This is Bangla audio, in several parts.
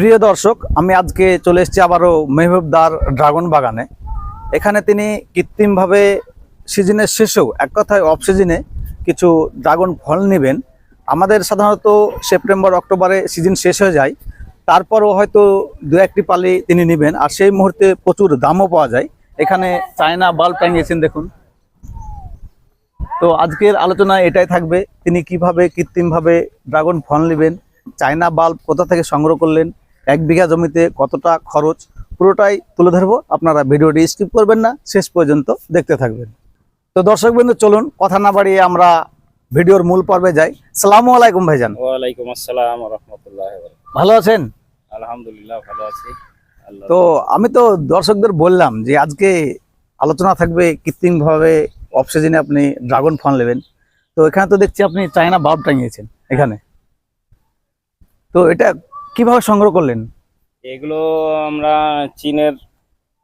প্রিয় দর্শক, আমি আজকে চলে এসেছি আবারও মেহবুবদার ড্রাগন বাগানে। এখানে তিনি কৃত্রিমভাবে সিজনের শেষেও, এক কথায় অফ সিজনে কিছু ড্রাগন ফল নেবেন। আমাদের সাধারণত সেপ্টেম্বর, অক্টোবরে সিজন শেষ হয়ে যায়। তারপরও হয়তো দু একটি পালি তিনি নেবেন, আর সেই মুহূর্তে প্রচুর দামও পাওয়া যায়। এখানে চায়না বাল্ব টাঙিয়েছেন দেখুন। তো আজকের আলোচনায় এটাই থাকবে, তিনি কীভাবে কৃত্রিমভাবে ড্রাগন ফল নেবেন, চায়না বাল্ব কোথা থেকে সংগ্রহ করলেন এক বিঘা জমিতে কতটা খরচ পুরোটাই তুলে ধরবো। আপনারা ভিডিওটি স্কিপ করবেন না শেষ পর্যন্ত দেখতে থাকবেন। তো দর্শক বিন্দু চলুন কথা না বাড়িয়ে আমরা ভিডিওর মূল পর্বে যাই। সালামু আলাইকুম ভাইজান। ওয়ালাইকুম আসসালাম রহমতুল্লাহ ভালো আছেন? আলহামদুলিল্লাহ ভালো আছি। তো আমি তো দর্শকদের বললাম যে আজকে আলোচনা থাকবে কৃত্রিমভাবে অফ সিজনে আপনি ড্রাগন ফল নেবেন। তো এখানে তো দেখছি আপনি চায়না বাল্ব টাঙিয়েছেন এখানে। তো এটা কীভাবে সংগ্রহ করলেন? এগুলো আমরা চীনের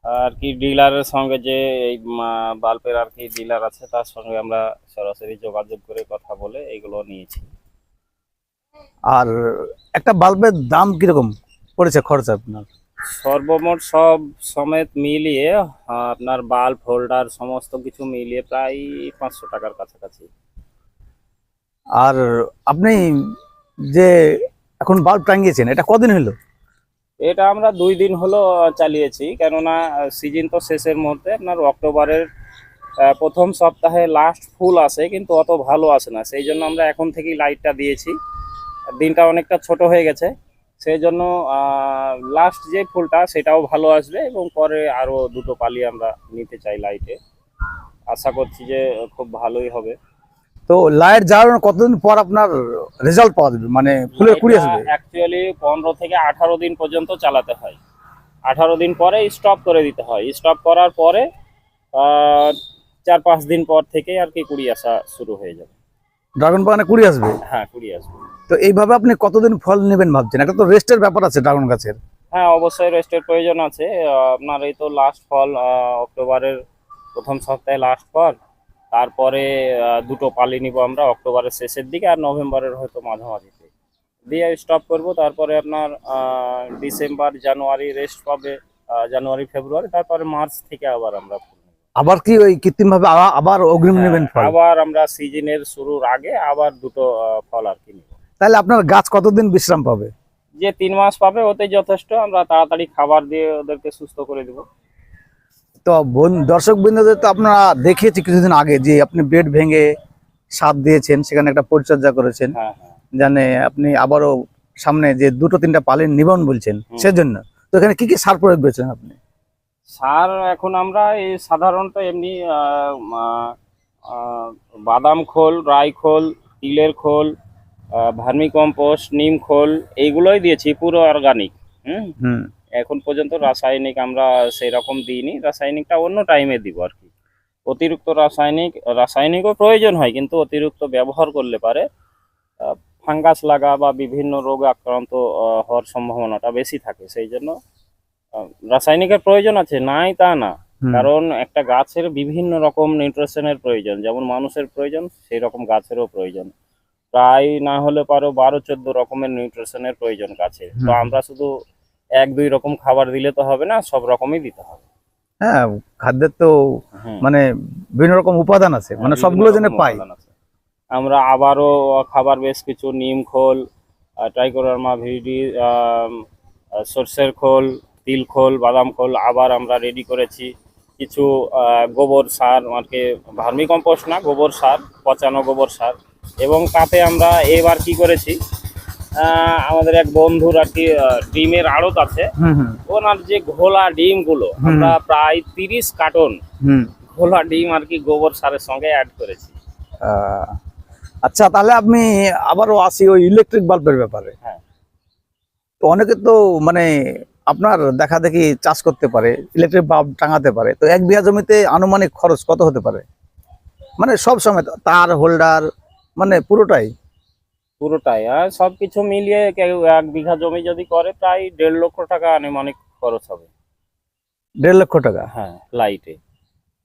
আর কি ডিলারের সঙ্গে যে এই বাল্বের আর কি ডিলার আছে তার সঙ্গে আমরা সরাসরি যোগাযোগ করে কথা বলে এগুলো নিয়েছি। আর একটা বাল্বের দাম কীরকম পড়েছে খরচ আপনার? সর্বমোট সব সমেত মিলিয়ে আপনার বাল্ব হোল্ডার সমস্ত কিছু মিলিয়ে প্রায় পাঁচশো টাকার কাছাকাছি। আর আপনি যে এখন বাল্ব টাঙিয়েছেন, এটা কদিন হলো? এটা আমরা দুই দিন হলো চালিয়েছি, কেননা সিজন তো শেষের মুহূর্তে আপনার অক্টোবরের প্রথম সপ্তাহে লাস্ট ফুল আসে কিন্তু অত ভালো আসে না, সেই জন্য আমরা এখন থেকেই লাইটটা দিয়েছি। দিনটা অনেকটা ছোট হয়ে গেছে, সেই জন্য লাস্ট যে ফুলটা, সেটাও ভালো আসবে, এবং পরে আরও দুটো পালি আমরা নিতে চাই লাইটে আশা করছি যে, খুব ভালোই হবে। তো লাইট জ্বালানোর কতদিন পর আপনার রেজাল্ট পাওয়া যাবে? মানে ফুলের কুড়ি আসবে? অ্যাকচুয়ালি পনেরো থেকে আঠারো দিন পর্যন্ত চালাতে হয়। আঠারো দিন পরে স্টপ করে দিতে হয়। স্টপ করার পরে চার পাঁচ দিন পর থেকে আর কি কুড়ি আসা শুরু হয়ে যাবে। ড্রাগন বাগানে কুড়ি আসবে? হ্যাঁ কুড়ি আসবে। তো এইভাবে আপনি কতদিন ফল নেবেন ভাবছেন? একটা তো রেস্টের ব্যাপার আছে ড্রাগন গাছের। হ্যাঁ অবশ্যই রেস্টের প্রয়োজন আছে। আপনার এই তো লাস্ট ফল অক্টোবরের প্রথম সপ্তাহে লাস্ট ফল। তারপরে দুটো পালি নিব আমরা অক্টোবরের শেষের দিকে আর নভেম্বরের হয়তো মাঝামাঝিতে। দিয়ে স্টপ করব তারপরে আপনার ডিসেম্বর জানুয়ারি রেস্ট পাবে জানুয়ারি ফেব্রুয়ারি তারপরে মার্চ থেকে আবার আমরা আবার কি ওই কৃত্রিম ভাবে আবার অগ্রিম নেবেন হ্যাঁ, আবার আমরা সিজনের শুরুর আগে আবার দুটো ফল আর কি নিব। তাহলে আপনার গাছ কতদিন বিশ্রাম পাবে? যে তিন মাস পাবে ওতে যথেষ্ট আমরা তাড়াতাড়ি খাবার দিয়ে ওদেরকে সুস্থ করে দেবো। তো দর্শক বৃন্দদের তো আপনারা দেখিয়েছি কিছুদিন আগে যে আপনি বেড ভেঙে সাপ দিয়েছেন সেখানে একটা পরিচর্যা করেছেন। হ্যাঁ হ্যাঁ। জানে আপনি আবারও সামনে যে দুটো তিনটা পালের নিবন বলছেন সেজন্য। তো এখানে কি কি সার প্রয়োগ করেছেন আপনি? সার এখন আমরা এই সাধারণত এমনি বাদাম খোল রাই খোল তিলের খোল ভার্মি কম্পোস্ট নিম খোল এইগুলোই দিয়েছি পুরো অর্গানিক। হুম? হুম। এখন পর্যন্ত রাসায়নিক আমরা সেই রকম দিইনি রাসায়নিকটা অন্য টাইমে দিব আর কি। অতিরিক্ত রাসায়নিক রাসায়নিকও প্রয়োজন হয় কিন্তু অতিরিক্ত ব্যবহার করলে পারে। ফাঙ্গাস লাগা বা বিভিন্ন রোগে আক্রান্ত হওয়ার সম্ভাবনাটা বেশি থাকে সেই জন্য রাসায়নিকের প্রয়োজন আছে নাই তা না। কারণ একটা গাছের বিভিন্ন রকম নিউট্রিশনের প্রয়োজন যেমন মানুষের প্রয়োজন সেই রকম গাছেরও প্রয়োজন। প্রায় না হলে পারো বারো চোদ্দ রকমের নিউট্রিশনের প্রয়োজন গাছের। তো আমরা শুধু এক দুই রকম খাবার দিলে তো হবে না সব রকমই দিতে হবে। হ্যাঁ খাদ্যের তো মানে বিভিন্ন রকম উপাদান আছে মানে হ্যাঁ, সবগুলো যেন পাই। আমরা আবারও খাবার বেশ কিছু নিম খোল ট্রাইকোরামা ভিডি সর্ষের খোল তিল খোল বাদাম খোল আবার আমরা রেডি করেছি। কিছু গোবর সার আর কি ভার্মি কম্পোস্ট না গোবর সার পচানো গোবর সার। এবং তাতে আমরা এবার কি করেছি আমাদের এক বন্ধুর আর কি ডিমের আড়ত আছে। ওনার যে ঘোলা ডিমগুলো হুম। আমরা প্রায় তিরিশ কার্টন হুম। ঘোলা ডিম আর কি গোবর সারের সঙ্গে অ্যাড করেছি। আচ্ছা তাহলে আপনি আবারও আসি ওই ইলেকট্রিক বাল্বের ব্যাপারে। হ্যাঁ। তো অনেকে তো মানে আপনার দেখা দেখি চাষ করতে পারে ইলেকট্রিক বাল্ব টাঙাতে পারে। তো এক বিঘা জমিতে আনুমানিক খরচ কত হতে পারে? মানে সব সময় তার হোল্ডার মানে পুরোটাই। পুরোটাই আর সবকিছু মিলিয়ে কেউ এক বিঘা জমি যদি করে প্রায় দেড় লক্ষ টাকা আনুমানিক খরচ হবে। দেড় লক্ষ টাকা? হ্যাঁ লাইটে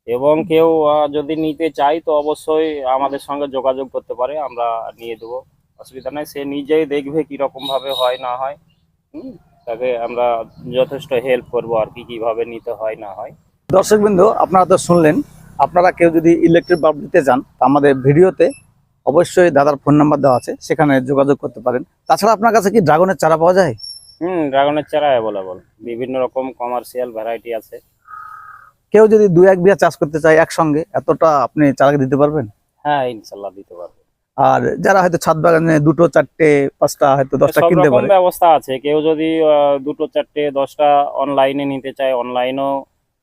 এবং কেউ যদি নিতে চাই তো অবশ্যই আমাদের সঙ্গে যোগাযোগ করতে পারে আমরা নিয়ে দেবো। অসুবিধা নাই সে নিজেই দেখবে কীরকম ভাবে হয় না হয়। হুম তাকে আমরা যথেষ্ট হেল্প করব আর কি কীভাবে নিতে হয় না হয়। দর্শকবৃন্দ আপনারা তো শুনলেন আপনারা কেউ যদি ইলেকট্রিক বাল্ব নিতে চান তা আমাদের ভিডিওতে অবশ্যই দাদার ফোন নাম্বার দেওয়া আছে সেখানে যোগাযোগ করতে পারেন। তাছাড়া আপনার কাছে কি ড্রাগনের চারা পাওয়া যায়? হুম ড্রাগনের চারা অ্যাভেলেবল বিভিন্ন রকম কমার্শিয়াল ভ্যারাইটি আছে। কেউ যদি দু এক বিঘা চাষ করতে চায় একসঙ্গে এতটা আপনি চারাকে দিতে পারবেন? হ্যাঁ ইনশাল্লাহ দিতে পারব। আর যারা হয়তো ছাদ বাগানে দুটো চারটে পাঁচটা হয়তো দশটা কিনতে পারে। ব্যবস্থা আছে। কেউ যদি দুটো চারটে দশটা অনলাইনে নিতে চায় অনলাইনও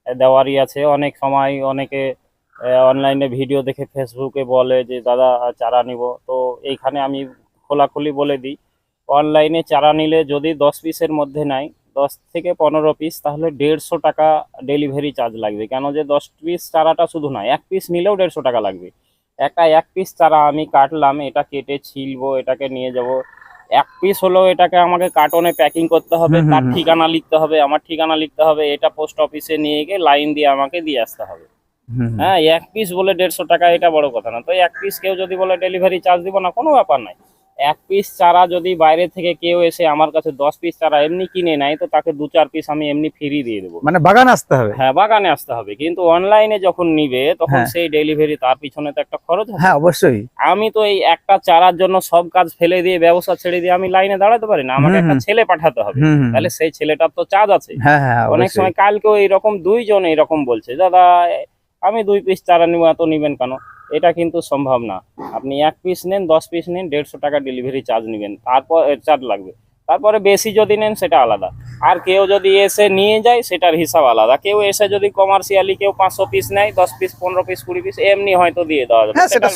দেওয়ারই আছে। অনেক সময় অনেকে অনলাইনে ভিডিও দেখে ফেসবুকে বলে যে দাদা চারা নিব তো এইখানে আমি খোলাখুলি বলে দিই অনলাইনে চারা নিলে যদি দশ পিসের মধ্যে নাই দশ থেকে পনেরো পিস তাহলে দেড়শো টাকা ডেলিভারি চার্জ লাগবে কেন যে দশ পিস চারাটা শুধু নয় এক পিস নিলেও দেড়শো টাকা লাগবে একা এক পিস চারা আমি কাটলাম এটা কেটে ছিলবো এটাকে নিয়ে যাব এক পিস হলেও এটাকে আমাকে কার্টনে প্যাকিং করতে হবে তার। ঠিকানা লিখতে হবে আমার ঠিকানা লিখতে হবে এটা পোস্ট অফিসে নিয়ে গিয়ে লাইন দিয়ে আমাকে দিয়ে আসতে হবে। হ্যাঁ এক পিস বলে দেড়শো টাকা এটা বড় কথা না। তো এক পিস কেউ যদি বলে ডেলিভারি চার্জ দিব না কোনো ব্যাপার নাই। এক পিস চারা যদি বাইরে থেকে কেউ এসে আমার কাছে দশ পিস চারা এমনি কিনে নেয় তো তাকে দু চার পিস আমি এমনি ফ্রি দিয়ে দেবো। মানে বাগান আসতে হবে? হ্যাঁ বাগানে আসতে হবে। কিন্তু অনলাইনে যখন নিবে তখন হ্যাঁ। সেই ডেলিভারি তার পিছনে তো একটা খরচ হ্যাঁ অবশ্যই। আমি তো এই একটা চারার জন্য সব কাজ ফেলে দিয়ে ব্যবসা ছেড়ে দিয়ে আমি লাইনে দাঁড়াতে পারি না। আমাকে একটা ছেলে পাঠাতে হবে। তাহলে সেই ছেলেটার তো চার্জ আছে। হ্যাঁ হ্যাঁ অনেক সময় কালকেও এইরকম দুইজন এইরকম বলছে দাদা আমি দুই পিস চারা নিব এত নিবেন কেন? এটা কিন্তু সম্ভব না। আপনি এক পিস নেন দশ পিস নেন দেড়শো টাকা ডেলিভারি চার্জ নেবেন। তারপর চার্জ লাগবে। তারপরে বেশি যদি নেন সেটা আলাদা। আর কেউ যদি এসে নিয়ে যায় সেটার হিসাব আলাদা। কেউ এসে যদি কমার্শিয়ালি কেউ পাঁচশো পিস নেয় দশ পিস পনেরো পিস কুড়ি পিস এমনি হয়তো দিয়ে দেওয়া যাবে। হ্যাঁ সেটা।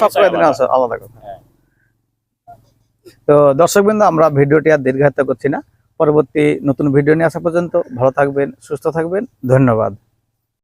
আলাদা কথা। হ্যাঁ। তো দর্শকবৃন্দ আমরা ভিডিওটি আর দীর্ঘায়িত করছি না। পরবর্তী নতুন ভিডিও নিয়ে আসা পর্যন্ত ভালো থাকবেন সুস্থ থাকবেন। ধন্যবাদ।